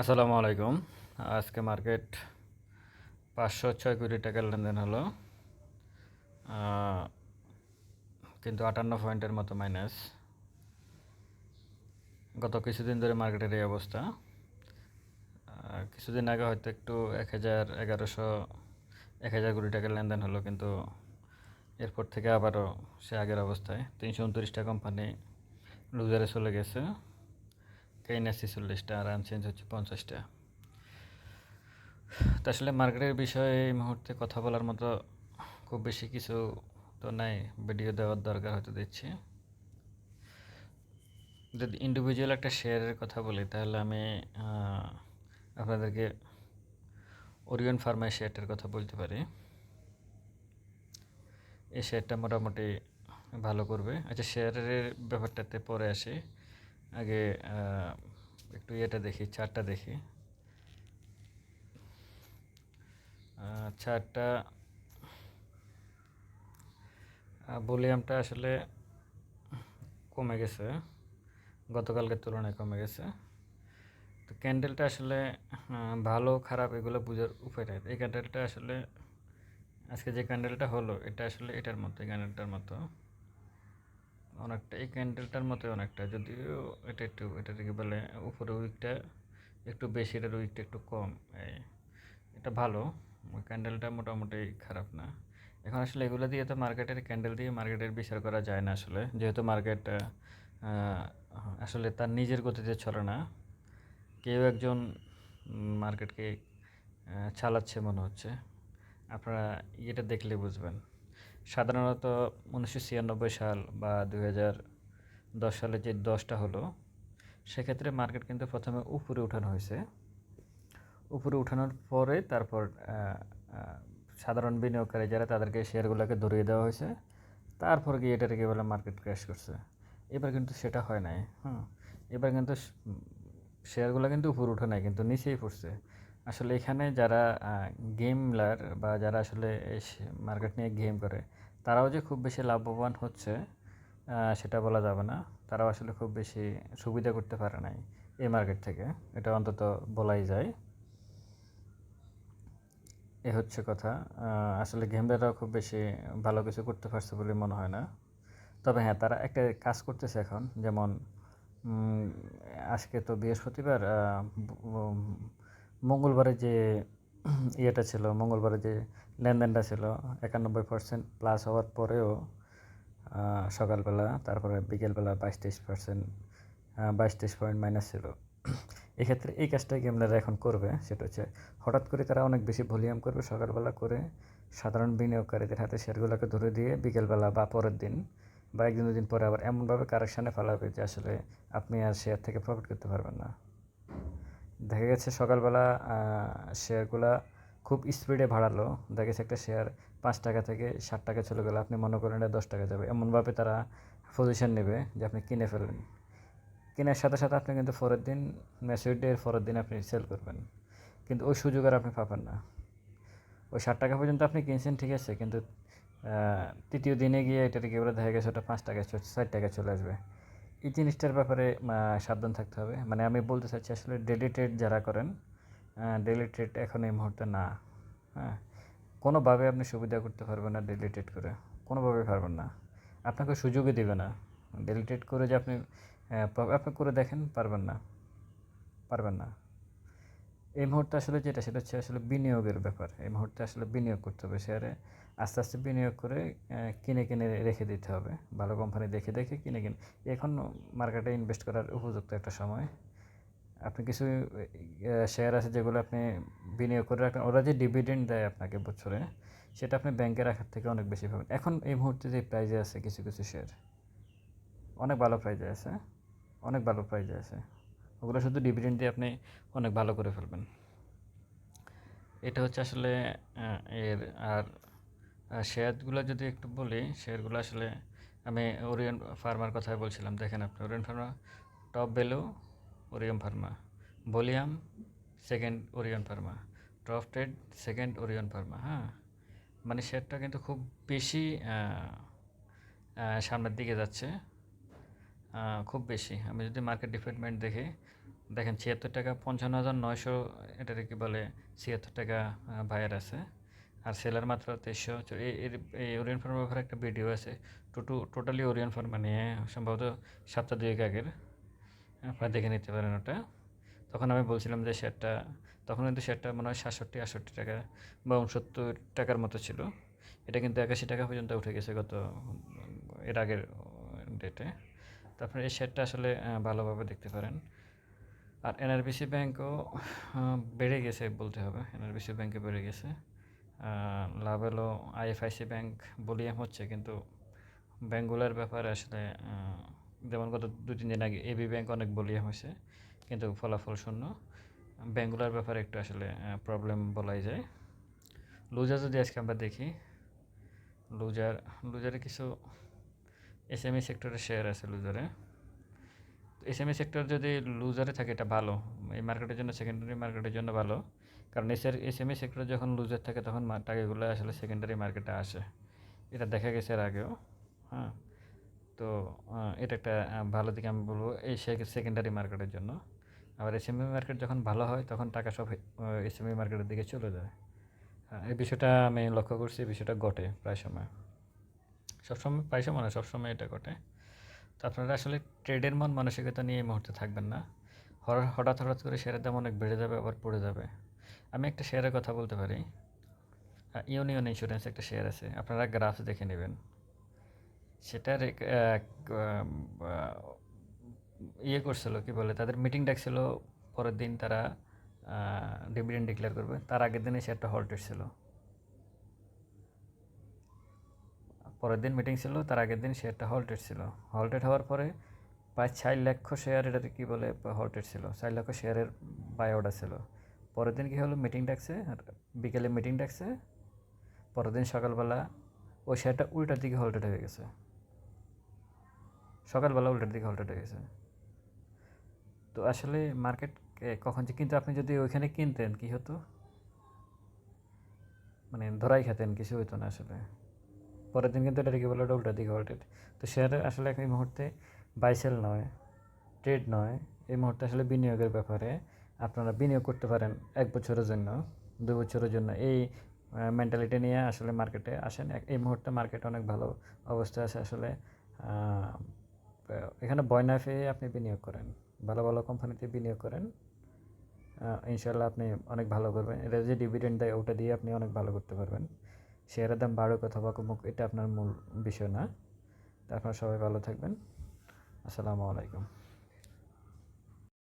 আসসালামু আলাইকুম। আজকে মার্কেট পাঁচশো ছয় কোটি টাকার লেনদেন হলো। কিন্তু আটান্ন পয়েন্টের মতো মাইনাস গত কিছুদিন ধরে মার্কেটের এই অবস্থা। কিছুদিন আগে হয়তো একটু এক হাজার এগারোশো, এক হাজার কোটি টাকার লেনদেন হলো, কিন্তু এরপর থেকে আবারও সে আগের অবস্থায়। তিনশো উনত্রিশটা কোম্পানি লুজারে চলে গেছে। কেইনাসি চল্লিশটা আর আনচেঞ্জ হচ্ছে পঞ্চাশটা। তো আসলে মার্কেটের বিষয়ে এই মুহূর্তে কথা বলার মতো খুব বেশি কিছু তো নাই, ভিডিও দেওয়ার দরকার হয়তো দিচ্ছি। যদি ইন্ডিভিজুয়াল একটা শেয়ারের কথা বলি, তাহলে আমি আপনাদেরকে ওরিয়ন ফার্মার শেয়ারটার কথা বলতে পারি। এই শেয়ারটা মোটামুটি ভালো করবে। আচ্ছা শেয়ারের ব্যাপারটাতে পরে আসি। আগে একটু ইয়েটা দেখি, চারটা দেখি। চারটা ভলিউমটা আসলে কমে গেছে, গতকালকের তুলনায় কমে গেছে। তো ক্যান্ডেলটা আসলে ভালো, খারাপ এগুলো বোঝার উপায় নাই। এই ক্যান্ডেলটা আসলে, আজকে যে ক্যান্ডেলটা হলো, এটা আসলে এটার মতো, এই ক্যান্ডেলটার মতো। অনেকটা, এই ক্যান্ডেলটার মতো অনেকটা। যদিও এটা একটু, এটা থেকে বলে উপরে উইকটা একটু বেশি, এটার উইকটা একটু কম। এই, এটা ভালো। ওই ক্যান্ডেলটা মোটামুটি খারাপ না। এখন আসলে এগুলো দিয়ে তো মার্কেটের ক্যান্ডেল দিয়ে মার্কেটের বিচার করা যায় না আসলে। যেহেতু মার্কেট আসলে তার নিজের গতিতে চলে না। কেউ একজন মার্কেটকে চালাচ্ছে মনে হচ্ছে। আপনারা এটা দেখলে বুঝবেন। সাধারণত উনিশশো ছিয়ানব্বই সাল বা হাজার দশ সালে যে দশটা হলো, সেক্ষেত্রে মার্কেট কিন্তু প্রথমে উপরে উঠানো হয়েছে। উপরে উঠানোর পরে তারপর সাধারণ বিনিয়োগকারী যারা তাদেরকে শেয়ারগুলোকে ধরিয়ে দেওয়া হয়েছে, তারপর গিয়ে এটাকে বলে মার্কেট ক্র্যাশ করছে। এবার কিন্তু সেটা হয় নাই, হুম। এবার কিন্তু শেয়ারগুলো কিন্তু উপরে উঠে নাই, কিন্তু নিচেই পড়ছে। আসলে এখানে যারা গেমলার বা যারা আসলে মার্কেট নিয়ে গেম করে, তারাও যে খুব বেশি লাভবান হচ্ছে সেটা বলা যাবে না। তারাও আসলে খুব বেশি সুবিধা করতে পারে নাই এই মার্কেট থেকে, এটা অন্তত বলাই যায়। এ হচ্ছে কথা। আসলে গেমলাররাও খুব বেশি ভালো কিছু করতে পারছে বলে মনে হয় না। তবে হ্যাঁ তারা একটা কাজ করতেছে এখন, যেমন আজকে তো বৃহস্পতিবার মঙ্গলবারে যে ইয়েটা ছিল, মঙ্গলবারে যে লেনদেনটা ছিল, একানব্বই পার্সেন্ট প্লাস হওয়ার পরেও সকালবেলা, তারপরে বিকেলবেলা বাইশ তেইশ পার্সেন্ট বাইশ তেইশ পয়েন্ট মাইনাস ছিল। এক্ষেত্রে এই কাজটাই গেমলাররা এখন করবে? সেটা হচ্ছে হঠাৎ করে তারা অনেক বেশি ভলিউম করবে সকালবেলা করে সাধারণ বিনিয়োগকারীদের হাতে শেয়ারগুলোকে ধরে দিয়ে বিকেলবেলা বা পরের দিন বা একদিন দুদিন পরে আবার এমনভাবে কারেকশানে ফেলাবে যে আসলে আপনি আর শেয়ার থেকে প্রফিট করতে পারবেন না। দেখা গেছে সকালবেলা শেয়ারগুলা খুব স্পিডে বাড়ালো। দেখা গেছে একটা শেয়ার পাঁচ টাকা থেকে ষাট টাকা চলে গেলো। আপনি মনে করেন এটা দশ টাকা যাবে। এমনভাবে তারা পজিশন নেবে যে আপনি কিনে ফেলবেন। কেনার সাথে সাথে আপনি কিন্তু পরের দিন ম্যাচুরিটির পরের দিন আপনি সেল করবেন। কিন্তু ওই সুযোগ আর আপনি পাবেন না। ওই ষাট টাকা পর্যন্ত আপনি কিনছেন, ঠিক আছে। কিন্তু তৃতীয় দিনে গিয়ে এটা থেকে বলে, দেখা গেছে ওটা পাঁচ টাকা ষাট টাকা চলে আসবে। এই জিনিসটার ব্যাপারে সাবধান থাকতে হবে। মানে আমি বলতে চাচ্ছি আসলে ডেলি ট্রেড যারা করেন ডেলি ট্রেড এখন এই মুহূর্তে না। হ্যাঁ কোনোভাবে আপনি সুবিধা করতে পারবেন না ডেলি ট্রেড করে। কোনোভাবে পারবেন না। আপনাকে সুযোগই দেবে না। ডেলি ট্রেড করে যে আপনি আপনি করে দেখেন, পারবেন না। পারবেন না। এই মুহূর্তে আসলে যেটা, সেটা হচ্ছে আসলে বিনিয়োগের ব্যাপার। এই মুহূর্তে আসলে বিনিয়োগ করতে হবে। শেয়ারে আস্তে আস্তে বিনিয়োগ করে কিনে কিনে রেখে দিতে হবে। ভালো কোম্পানি দেখে দেখে কিনে কিনে। এখন মার্কেটে ইনভেস্ট করার উপযুক্ত একটা সময়। আপনি কিছু শেয়ার আছে যেগুলো আপনি বিনিয়োগ করে রাখেন। ওরা যে ডিভিডেন্ড দেয় আপনাকে বছরে, সেটা আপনি ব্যাংকে রাখার থেকে অনেক বেশি পাবেন। এখন এই মুহূর্তে যে প্রাইজে আছে কিছু কিছু শেয়ার, অনেক ভালো প্রাইজে আছে। অনেক ভালো প্রাইজে আছে। ওগুলো শুধু ডিভিডেন্ড দিয়ে আপনি অনেক ভালো করে ফেলবেন। এটা হচ্ছে আসলে এর, আর শেয়ারগুলো যদি একটু বলি শেয়ারগুলো আসলে আমি ওরিয়ন ফার্মার কথাই বলছিলাম। দেখেন আপনি Orion Pharma top value Orion Pharma volume second Orion Pharma top trade second Orion Pharma হ্যাঁ? মানে শেয়ারটা কিন্তু খুব বেশি সামনের দিকে যাচ্ছে। খুব বেশি। আমি যদি মার্কেট ডিপার্টমেন্ট দেখি, দেখেন ছিয়াত্তর টাকা পঞ্চান্ন হাজার নয়শো, এটার কি বলে, ছিয়াত্তর টাকা বায়ার আছে। আর সেলার মাত্র তেইশশো। এই ওরিয়ন ফার্মের ব্যাপারে একটা ভিডিও আছে। টোটো টোটালি ওরিয়ন ফার্মা নিয়ে সম্ভবত সপ্তাহ দুয়েক আগের। আপনারা দেখে নিতে পারেন ওটা। তখন আমি বলছিলাম যে শেয়ারটা, তখন কিন্তু শেয়ারটা মনে হয় সাতষট্টি, আটষট্টি টাকা বা উনসত্তর টাকার মতো ছিল। এটা কিন্তু একাশি টাকা পর্যন্ত উঠে গেছে গত, এর আগের ডেটে তো আপনার এই শেয়ারটা আসলে ভালোভাবে দেখতে পারেন। আর এনআরবিসি ব্যাংকও বেড়ে গেছে বলতে হবে। এনআরবিসি ব্যাংকে বেড়ে গেছে। লাভ হলো আইএফআইসি ব্যাংক, বলিয়াম হচ্ছে, কিন্তু ব্যাঙ্কগুলোর ব্যাপারে আসলে যেমন গত দু তিন দিন আগে এবি ব্যাংক অনেক বলিয়াম হয়েছে, কিন্তু ফলাফল শূন্য। ব্যাঙ্কগুলোর ব্যাপারে একটু আসলে প্রবলেম বলাই যায়। লুজার যদি আজকে আমরা দেখি, লুজার, লুজারে কিছু এসএমই সেক্টরের শেয়ার আছে লুজারে এসএমই সেক্টর যদি লুজারে থাকে এটা ভালো। এই মার্কেটের জন্য সেকেন্ডারি মার্কেটের জন্য ভালো। কারণ এসের এসএমই সেক্টর যখন লুজার থাকে তখন টাকাগুলো আসলে সেকেন্ডারি মার্কেটে আসে। এটা দেখা গেছে এর আগেও। হ্যাঁ। তো এটা একটা ভালো দিকে আমি বলব এই সেকেন্ডারি মার্কেটের জন্য। আবার এসএমই মার্কেট যখন ভালো হয় তখন টাকা সব এসএমই মার্কেটের দিকে চলে যায়। হ্যাঁ, এই বিষয়টা আমি লক্ষ্য করছি এই বিষয়টা ঘটে প্রায় সময়। সবসময় সময় না সবসময় এটা ঘটে। তো আপনারা আসলে ট্রেডের মন, মানসিকতা নিয়ে এই মুহূর্তে থাকবেন না। হঠাৎ হঠাৎ করে শেয়ারের দাম অনেক বেড়ে যাবে, আবার পড়ে যাবে। আমি একটা শেয়ারের কথা বলতে পারি। ইউনিয়ন ইন্স্যুরেন্স একটা শেয়ার আছে, আপনারা গ্রাফ দেখে নেবেন। সেটার ইয়ে করছিল, কি বলে, তাদের মিটিং ডাকছিল, পরের দিন তারা ডিভিডেন্ড ডিক্লেয়ার করবে। তার আগের দিনে শেয়ারটা হল্টেড ছিল। পরের দিন মিটিং ছিল, তার আগের দিন শেয়ারটা হল্টেড ছিল। হল্টেড হওয়ার পরে প্রায় চার লক্ষ শেয়ার এটাতে কী বলে হল্টেড ছিল। চার লক্ষ শেয়ারের বাই অর্ডার ছিল। পরের দিন কী হলো মিটিং ডাকছে, আর বিকেলে মিটিং ডাকছে। পরের দিন সকালবেলা ওই শেয়ারটা উল্টার দিকে হল্টেড হয়ে গেছে। সকালবেলা উল্টার দিকে হল্টেড হয়ে গেছে। তো আসলে মার্কেট কখন যে, কিন্তু আপনি যদি ওইখানে কিনতেন, কি হতো? মানে ধরাই খেতেন কিছু হতো না আসলে। পরের দিন কিন্তু এটা বলে উল্টার দিকে হল্টেড তো শেয়ার আসলে এই মুহূর্তে বাইসেল নয় ট্রেড নয়, এই মুহূর্তে আসলে বিনিয়োগের ব্যাপারে আপনারা বিনিয়োগ করতে পারেন এক বছরের জন্য দু বছরের জন্য। এই মেন্টালিটি নিয়ে আসলে মার্কেটে আসেন। এই মুহূর্তে মার্কেট অনেক ভালো অবস্থা আছে আসলে এখানে বয় না পেয়ে আপনি বিনিয়োগ করেন, ভালো ভালো কোম্পানিতে বিনিয়োগ করেন ইনশাল্লাহ আপনি অনেক ভালো করবেন। এটা যে ডিভিডেন্ড দেয় ওটা দিয়ে আপনি অনেক ভালো করতে পারবেন। শেয়ারের দাম বাড়ুক অথবা কমুক, এটা আপনার মূল বিষয় না। তা আপনারা সবাই ভালো থাকবেন। আসসালামু আলাইকুম।